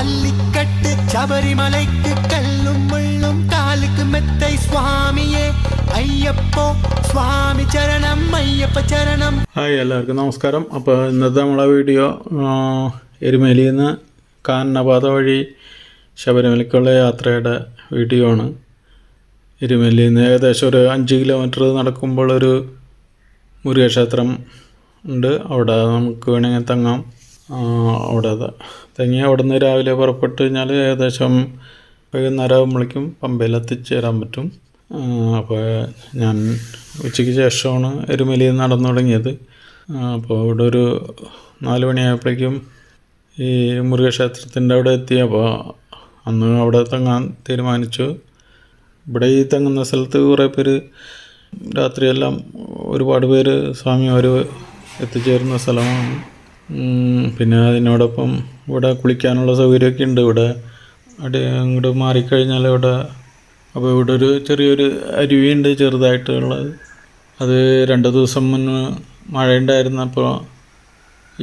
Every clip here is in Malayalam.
പള്ളിക്കട്ട് ശബരിമലയ്ക്ക് കല്ലും മുള്ളും കാലുക്ക് മെത്തൈ സ്വാമിയെ. അയ്യപ്പോ സ്വാമി ചരണം അയ്യപ്പ ചരണം. ഹായ് എല്ലാവർക്കും നമസ്കാരം. അപ്പോൾ ഇന്നത്തെ നമ്മളെ വീഡിയോ എരുമേലിയിൽ നിന്ന് കാനനപാത വഴി ശബരിമലയ്ക്കുള്ള യാത്രയുടെ വീഡിയോ ആണ്. എരുമേലിയിൽ നിന്ന് ഏകദേശം ഒരു അഞ്ച് കിലോമീറ്റർ നടക്കുമ്പോൾ ഒരു മുരുകക്ഷേത്രം ഉണ്ട്. അവിടെ നമുക്ക് വേണമെങ്കിൽ തങ്ങാം. അവിടെ അത്. തെങ്ങി അവിടെ നിന്ന് രാവിലെ പുറപ്പെട്ട് കഴിഞ്ഞാൽ ഏകദേശം വൈകുന്നേരം ആകുമ്പോഴേക്കും പമ്പയിൽ എത്തിച്ചേരാൻ പറ്റും. അപ്പോൾ ഞാൻ ഉച്ചയ്ക്ക് ശേഷമാണ് എരുമലി നടന്നു തുടങ്ങിയത്. അപ്പോൾ ഇവിടെ ഒരു നാല് മണിയായപ്പോഴേക്കും ഈ മുരുകക്ഷേത്രത്തിന്റെ അവിടെ എത്തി. അപ്പോൾ അന്ന് അവിടെ തങ്ങാൻ തീരുമാനിച്ചു. ഇവിടെ ഈ തങ്ങുന്ന സ്ഥലത്ത് കുറേ പേര് രാത്രിയെല്ലാം ഒരുപാട് പേര് സ്വാമി അവർ എത്തിച്ചേരുന്ന സ്ഥലമാണ്. പിന്നെ അതിനോടൊപ്പം ഇവിടെ കുളിക്കാനുള്ള സൗകര്യമൊക്കെ ഉണ്ട്. ഇവിടെ അവിടെ അങ്ങോട്ട് മാറിക്കഴിഞ്ഞാൽ ഇവിടെ അപ്പോൾ ഇവിടെ ഒരു ചെറിയൊരു അരുവിയുണ്ട് ചെറുതായിട്ടുള്ളത്. അത് രണ്ട് ദിവസം മുന്നേ മഴയുണ്ടായിരുന്നപ്പോൾ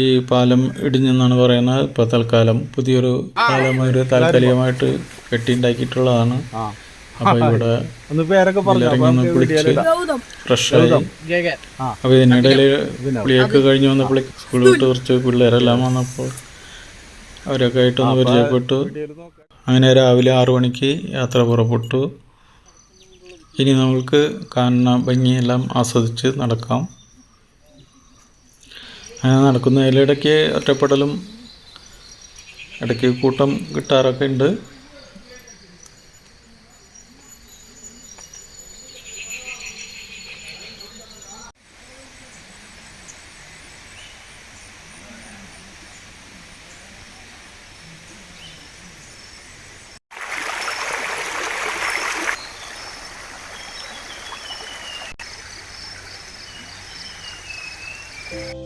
ഈ പാലം ഇടിഞ്ഞെന്നാണ് പറയുന്നത്. ഇപ്പോൾ തൽക്കാലം പുതിയൊരു പാലം ഒരു താൽക്കാലികമായിട്ട് കെട്ടിയുണ്ടാക്കിയിട്ടുള്ളതാണ്. അപ്പോൾ ഇവിടെ ഒന്ന് പേരൊക്കെ പറഞ്ഞു ഇറങ്ങി ഒന്ന് കുളിച്ച് ഫ്രഷായി. അപ്പോൾ ഇതിനിടയിൽ കുളിയൊക്കെ കഴിഞ്ഞ് വന്നപ്പോൾ സ്കൂളിൽ വിട്ട് കുറച്ച് പിള്ളേരെല്ലാം വന്നപ്പോൾ അവരൊക്കെ ആയിട്ടൊന്ന് പരിചയപ്പെട്ടു. അങ്ങനെ രാവിലെ ആറു മണിക്ക് യാത്ര പുറപ്പെട്ടു. ഇനി നമ്മൾക്ക് കാണുന്ന ഭംഗിയെല്ലാം ആസ്വദിച്ച് നടക്കാം. അങ്ങനെ നടക്കുന്നതിലിടയ്ക്ക് ഒറ്റപ്പെടലും ഇടയ്ക്ക് കൂട്ടം കിട്ടാറൊക്കെ ഉണ്ട്. இருமுடிகட்ட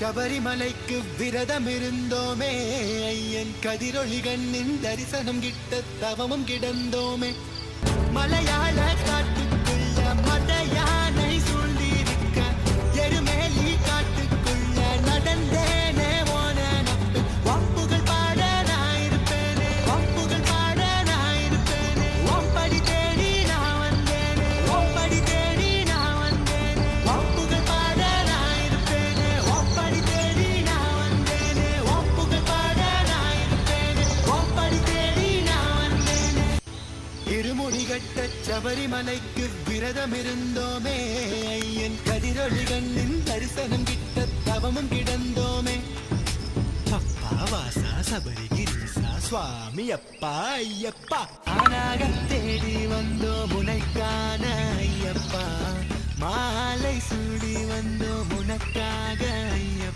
சபரிமலைக்கு விரதம் இருந்தோமே ஐயன் கதிரொளி கண்ணின் தரிசனம் கிட்ட தவமும் கிடந்தோமே. மலையாள காட்டு சபரிமலைக்கு விரதம் இருந்தோமே ஐயன் கதிரொளி கண்ணின் தரிசனம் கிட்ட தவமும் கிடந்தோமே. அப்பா வாசா சபரி கிரீசா சுவாமி அப்பா ஐயப்பா. ஆனாக தேடி வந்தோ உனைக்கான ஐயப்பா. மாலை சூடி வந்தோ உனக்காக ஐயா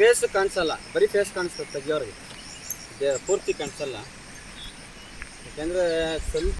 ಫೇಸ್ ಕಾಣಿಸಲ್ಲ ಬರೀ ಫೇಸ್ ಕಾಣಿಸ್ತದೆ ತೆಗಿಯೋರಿಗೆ ಪೂರ್ತಿ ಕಾಣಿಸಲ್ಲ. ಯಾಕಂದ್ರೆ ಸ್ವಲ್ಪ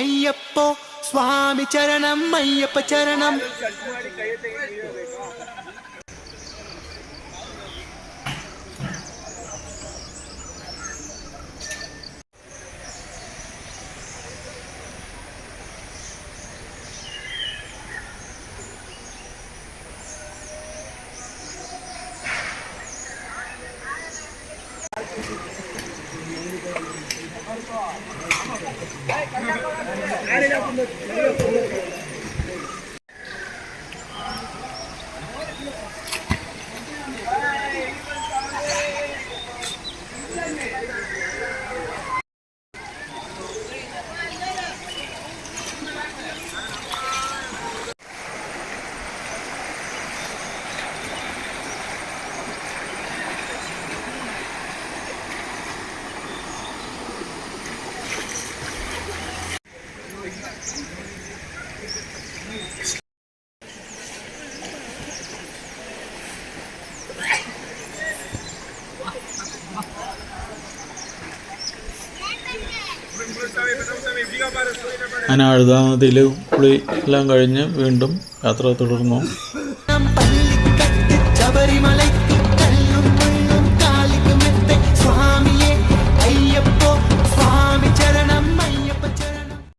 అయ్యప్పో స్వామి చరణం అయ్యప్ప చరణం Hey, come on, come on. Oh, look. അങ്ങനെ അഴുതാമതിയിൽ പുളി എല്ലാം കഴിഞ്ഞ് വീണ്ടും യാത്ര തുടർന്നു.